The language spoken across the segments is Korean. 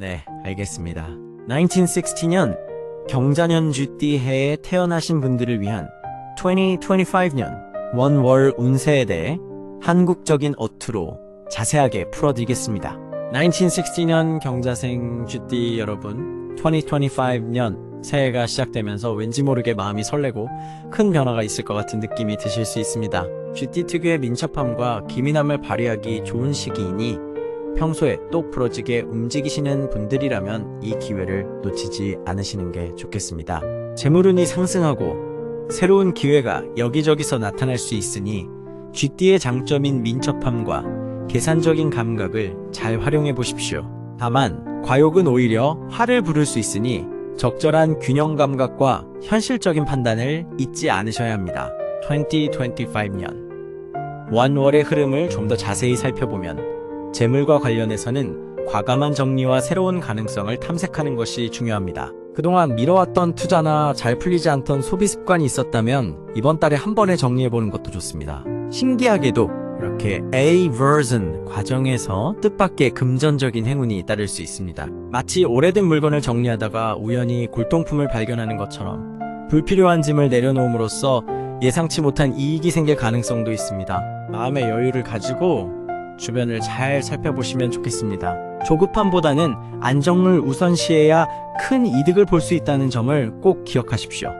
네, 알겠습니다. 1960년 경자년 쥐띠 해에 태어나신 분들을 위한 2025년 원월 운세에 대해 한국적인 어투로 자세하게 풀어드리겠습니다. 1960년 경자생 쥐띠 여러분, 2025년 새해가 시작되면서 왠지 모르게 마음이 설레고 큰 변화가 있을 것 같은 느낌이 드실 수 있습니다. 쥐띠 특유의 민첩함과 기민함을 발휘하기 좋은 시기이니 평소에 똑 부러지게 움직이시는 분들이라면 이 기회를 놓치지 않으시는 게 좋겠습니다. 재물운이 상승하고 새로운 기회가 여기저기서 나타날 수 있으니 쥐띠의 장점인 민첩함과 계산적인 감각을 잘 활용해 보십시오. 다만 과욕은 오히려 화를 부를 수 있으니 적절한 균형 감각과 현실적인 판단을 잊지 않으셔야 합니다. 2025년 원월의 흐름을 좀 더 자세히 살펴보면 재물과 관련해서는 과감한 정리와 새로운 가능성을 탐색하는 것이 중요합니다. 그동안 미뤄왔던 투자나 잘 풀리지 않던 소비 습관이 있었다면 이번 달에 한 번에 정리해보는 것도 좋습니다. 신기하게도 이렇게 aversion 과정에서 뜻밖의 금전적인 행운이 따를 수 있습니다. 마치 오래된 물건을 정리하다가 우연히 골동품을 발견하는 것처럼 불필요한 짐을 내려놓음으로써 예상치 못한 이익이 생길 가능성도 있습니다. 마음의 여유를 가지고 주변을 잘 살펴보시면 좋겠습니다. 조급함보다는 안정을 우선시해야 큰 이득을 볼 수 있다는 점을 꼭 기억하십시오.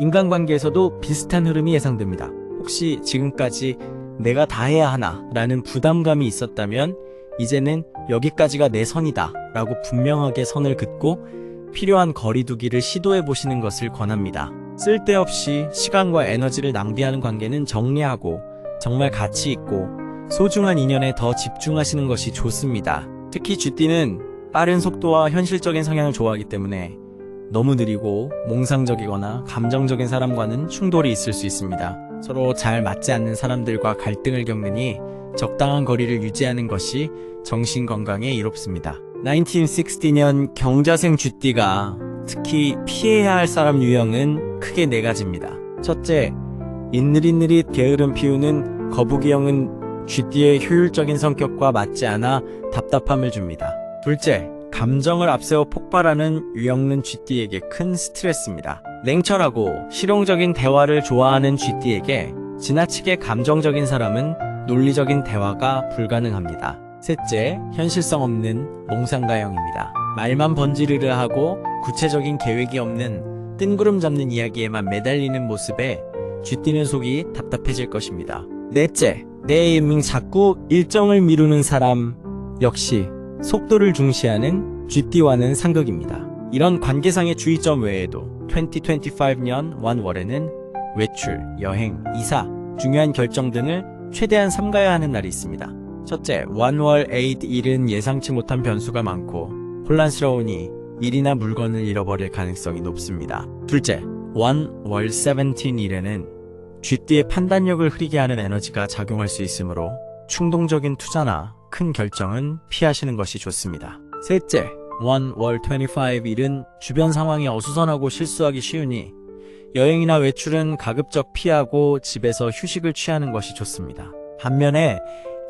인간관계에서도 비슷한 흐름이 예상됩니다. 혹시 지금까지 내가 다 해야 하나 라는 부담감이 있었다면 이제는 여기까지가 내 선이다 라고 분명하게 선을 긋고 필요한 거리두기를 시도해 보시는 것을 권합니다. 쓸데없이 시간과 에너지를 낭비하는 관계는 정리하고 정말 가치 있고 소중한 인연에 더 집중하시는 것이 좋습니다. 특히 쥐띠는 빠른 속도와 현실적인 성향을 좋아하기 때문에 너무 느리고 몽상적이거나 감정적인 사람과는 충돌이 있을 수 있습니다. 서로 잘 맞지 않는 사람들과 갈등을 겪느니 적당한 거리를 유지하는 것이 정신 건강에 이롭습니다. 1960년 경자생 쥐띠가 특히 피해야 할 사람 유형은 크게 네 가지입니다. 첫째, 인느릿느릿 게으름 피우는 거북이형은 쥐띠의 효율적인 성격과 맞지 않아 답답함을 줍니다. 둘째, 감정을 앞세워 폭발하는 유형는 쥐띠에게 큰 스트레스입니다. 냉철하고 실용적인 대화를 좋아하는 쥐띠에게 지나치게 감정적인 사람은 논리적인 대화가 불가능합니다. 셋째, 현실성 없는 몽상가형입니다. 말만 번지르르 하고 구체적인 계획이 없는 뜬구름 잡는 이야기에만 매달리는 모습에 쥐띠는 속이 답답해질 것입니다. 넷째, 내 이밍 자꾸 일정을 미루는 사람 역시 속도를 중시하는 쥐띠와는 상극입니다. 이런 관계상의 주의점 외에도 2025년 1월에는 외출, 여행, 이사, 중요한 결정 등을 최대한 삼가야 하는 날이 있습니다. 첫째, 1월 8 일은 예상치 못한 변수가 많고 혼란스러우니 일이나 물건을 잃어버릴 가능성이 높습니다. 둘째, 1월 17 일에는 쥐띠의 판단력을 흐리게 하는 에너지가 작용할 수 있으므로 충동적인 투자나 큰 결정은 피하시는 것이 좋습니다. 셋째, 1월 25 일은 주변 상황이 어수선하고 실수하기 쉬우니 여행이나 외출은 가급적 피하고 집에서 휴식을 취하는 것이 좋습니다. 반면에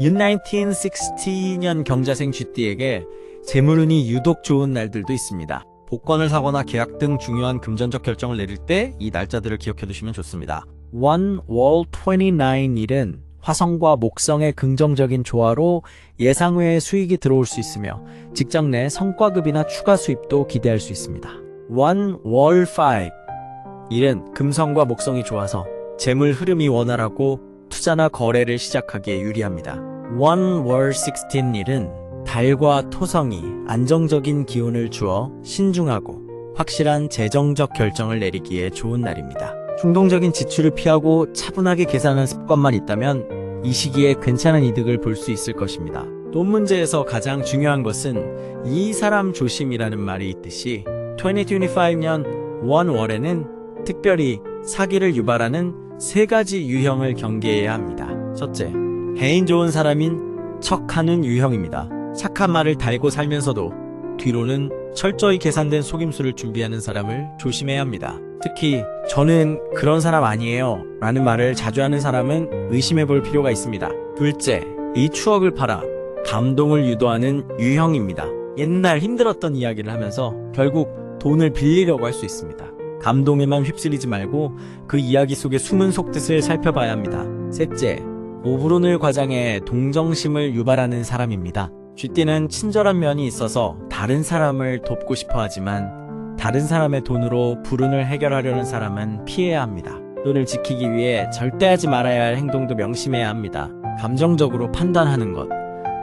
1960년 경자생 쥐띠에게 재물운이 유독 좋은 날들도 있습니다. 복권을 사거나 계약 등 중요한 금전적 결정을 내릴 때 이 날짜들을 기억해 두시면 좋습니다. 1월 29 일은 화성과 목성의 긍정적인 조화로 예상 외의 수익이 들어올 수 있으며 직장 내 성과급이나 추가 수입도 기대할 수 있습니다. 1월 5 일은 금성과 목성이 좋아서 재물 흐름이 원활하고 투자나 거래를 시작하기에 유리합니다. 1월 16 일은 달과 토성이 안정적인 기운을 주어 신중하고 확실한 재정적 결정을 내리기에 좋은 날입니다. 충동적인 지출을 피하고 차분하게 계산하는 습관만 있다면 이 시기에 괜찮은 이득을 볼 수 있을 것입니다. 돈 문제에서 가장 중요한 것은 이 사람 조심이라는 말이 있듯이 2025년 1월에는 특별히 사기를 유발하는 세 가지 유형을 경계해야 합니다. 첫째, 개인 좋은 사람인 척하는 유형입니다. 착한 말을 달고 살면서도 뒤로는 철저히 계산된 속임수를 준비하는 사람을 조심해야 합니다. 특히 저는 그런 사람 아니에요 라는 말을 자주 하는 사람은 의심해 볼 필요가 있습니다. 둘째, 이 추억을 팔아 감동을 유도하는 유형입니다. 옛날 힘들었던 이야기를 하면서 결국 돈을 빌리려고 할 수 있습니다. 감동에만 휩쓸리지 말고 그 이야기 속의 숨은 속뜻을 살펴봐야 합니다. 셋째, 오브로늘 과장의 동정심을 유발하는 사람입니다. 쥐띠는 친절한 면이 있어서 다른 사람을 돕고 싶어 하지만 다른 사람의 돈으로 불운을 해결하려는 사람은 피해야 합니다. 돈을 지키기 위해 절대 하지 말아야 할 행동도 명심해야 합니다. 감정적으로 판단하는 것,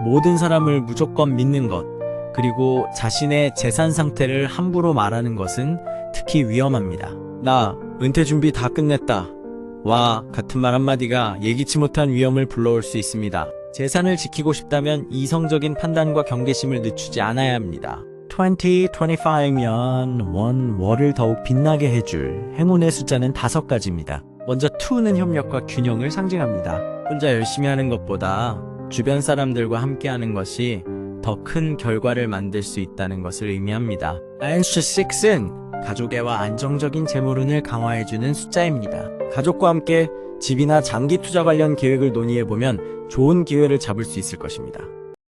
모든 사람을 무조건 믿는 것, 그리고 자신의 재산 상태를 함부로 말하는 것은 특히 위험합니다. 나 은퇴 준비 다 끝냈다. 와 같은 말 한마디가 예기치 못한 위험을 불러올 수 있습니다. 재산을 지키고 싶다면 이성적인 판단과 경계심을 늦추지 않아야 합니다. 2025년 원 월을 더욱 빛나게 해줄 행운의 숫자는 다섯 가지입니다. 먼저 2는 협력과 균형을 상징합니다. 혼자 열심히 하는 것보다 주변 사람들과 함께 하는 것이 더 큰 결과를 만들 수 있다는 것을 의미합니다. 아인슈 6은 가족애와 안정적인 재물운을 강화해주는 숫자입니다. 가족과 함께 집이나 장기 투자 관련 계획을 논의해보면 좋은 기회를 잡을 수 있을 것입니다.